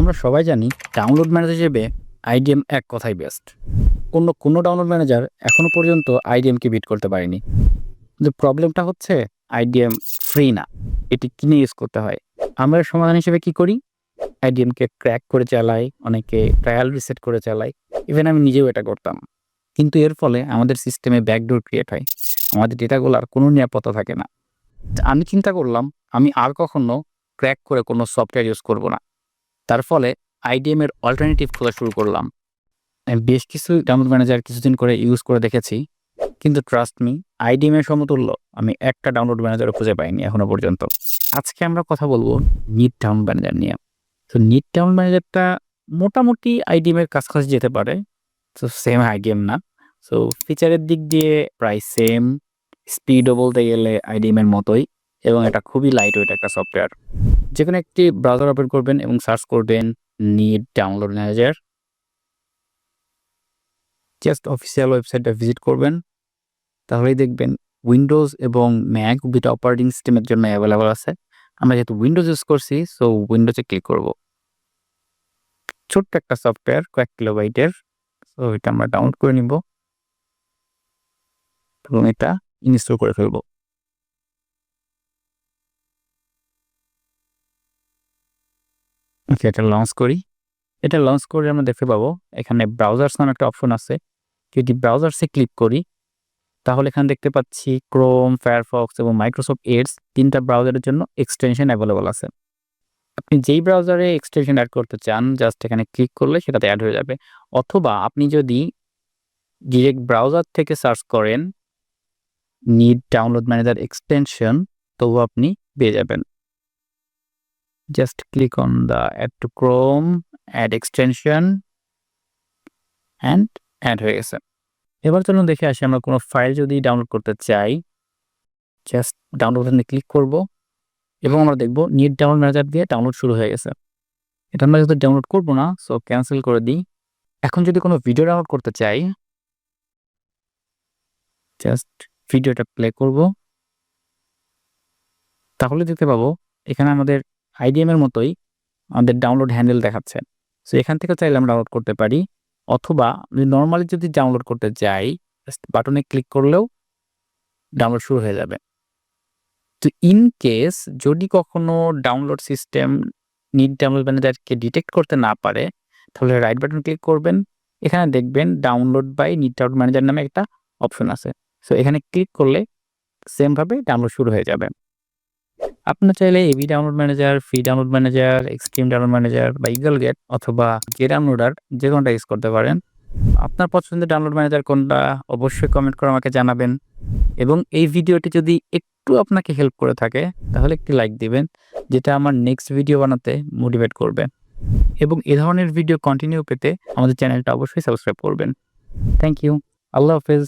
আমরা সবাই জানি ডাউনলোড ম্যানেজার হিসেবে আইডিএম এক কথাই বেস্ট অন্য কোনো ডাউনলোড ম্যানেজার এখনও পর্যন্ত আইডিএমকে বিট করতে পারেনি। কিন্তু প্রবলেমটা হচ্ছে আইডিএম ফ্রি না। এটি কিনে ইউজ করতে হয়। আমরা সমাধান হিসেবে কি করি? আইডিএমকে ক্র্যাক করে চালাই, অনেকে ট্রায়াল রিসেট করে চালাই। ইভেন আমি নিজেও এটা করতাম। কিন্তু এর ফলে আমাদের সিস্টেমে ব্যাকডোর ক্রিয়েট হয়। আমাদের ডেটাগুলোর কোনো নিরাপত্তা থাকে না। আমি চিন্তা করলাম, আমি আর কখনো ক্র্যাক করে কোনো সফটওয়্যার ইউজ করব না। তার ফলে আইডিএম এর অল্টারনেটিভ খোঁজা শুরু করলাম। বেশ কিছু ডাউনলোড ম্যানেজার কিছুদিন করে ইউজ করে দেখেছি, কিন্তু ট্রাস্ট মি আইডিএম এর সমতুল্য। আমি একটা ডাউনলোড ম্যানেজারও খুঁজে পাইনি এখনও পর্যন্ত। আজকে আমরা কথা বলব নিট ডাউনলোড ম্যানেজার নিয়ে। তো নিট ডাউনলোড ম্যানেজারটা মোটামুটি আইডিএম এর কাছাকাছি যেতে পারে, তো সেম আইডিএম না। সো ফিচারের দিক দিয়ে প্রায় সেম স্পিডও বলতে গেলে আইডিএম এর মতোই। এবং এটা খুবই লাইট ওয়েট একটা সফটওয়্যার যে কোনো একটি ব্রাউজার ওপেন করবেন এবং সার্চ করবেন neat download manager just official ওয়েবসাইটটা ভিজিট করবেন। তাহলেই দেখবেন উইন্ডোজ এবং ম্যাক দুটো অপারেটিং সিস্টেমের জন্য অ্যাভেলেবল আছে। আমরা যেহেতু উইন্ডোজ ইউজ করছি সো উইন্ডোজে ক্লিক করব। ছোট্ট একটা সফটওয়্যার কয়েক কিলো কিলোবাইটের সো এটা আমরা ডাউনলোড করে নিব এবং এটা ইনস্টল করে ফেলব। ওকে এটা লঞ্চ করি। এটা লঞ্চ করে আমরা দেখতে পাবো, এখানে ব্রাউজার্স নামে একটা অপশন আছে। যদি ব্রাউজার্সে ক্লিক করি, তাহলে এখানে দেখতে পাচ্ছি ক্রোম ফায়ারফক্স এবং মাইক্রোসফট এডস তিনটা ব্রাউজারের জন্য এক্সটেনশন অ্যাভেলেবল আছে। আপনি যেই ব্রাউজারে এক্সটেনশন অ্যাড করতে চান জাস্ট এখানে ক্লিক করলে সেটাতে অ্যাড হয়ে যাবে। অথবা আপনি যদি ডিরেক্ট ব্রাউজার থেকে সার্চ করেন নিড ডাউনলোড ম্যানেজার এক্সটেনশন তবু আপনি পেয়ে যাবেন। Just click on the add to chrome, add extension, and add হয়ে গেছে। এবার চলুন দেখে আসি আমরা কোনো ফাইল যদি ডাউনলোড করতে চাই জাস্ট ডাউনলোড বাটনে ক্লিক করব এবং আমরা দেখব নিট ডাউনলোড ম্যানেজার দিয়ে ডাউনলোড শুরু হয়ে গেছে। এটা আমরা যদি ডাউনলোড করব না সো ক্যান্সেল করে দিই। এখন যদি কোনো ভিডিও ডাউনলোড করতে চাই জাস্ট ভিডিওটা প্লে করব। তাহলে দেখতে পাবো, এখানে আমাদের আইডিএম এর মতোই আমাদের ডাউনলোড হ্যান্ডেল দেখাচ্ছে। সো এখান থেকে চাইলে আমরা ডাউনলোড করতে পারি। অথবা নর্মালি যদি ডাউনলোড করতে যাই বাটনে ক্লিক করলেও ডাউনলোড শুরু হয়ে যাবে। তো ইন কেস যদি কখনো ডাউনলোড সিস্টেম নিট ডাউনলোড ম্যানেজারকে ডিটেক্ট করতে না পারে, তাহলে রাইট বাটন ক্লিক করবেন। এখানে দেখবেন download by neat download manager নামে একটা অপশন আছে। সো এখানে ক্লিক করলে সেমভাবে ডাউনলোড শুরু হয়ে যাবে। আপনার চাইলে AB download manager free download manager extreme download manager বা ইগল গেট অথবা গে ডাউনলোডার যে কোনটা ইউজ করতে পারেন। আপনার পছন্দের ডাউনলোড ম্যানেজার কোনটা অবশ্যই কমেন্ট করে আমাকে জানাবেন। এবং এই ভিডিওটি যদি একটু আপনাকে হেল্প করে থাকে, তাহলে একটি লাইক দিবেন, যেটা আমার নেক্সট ভিডিও বানাতে মোটিভেট করবে। এবং এ ধরনের ভিডিও কন্টিনিউ পেতে আমাদের চ্যানেলটা অবশ্যই সাবস্ক্রাইব করবেন। থ্যাংক ইউ আল্লাহ হাফেজ।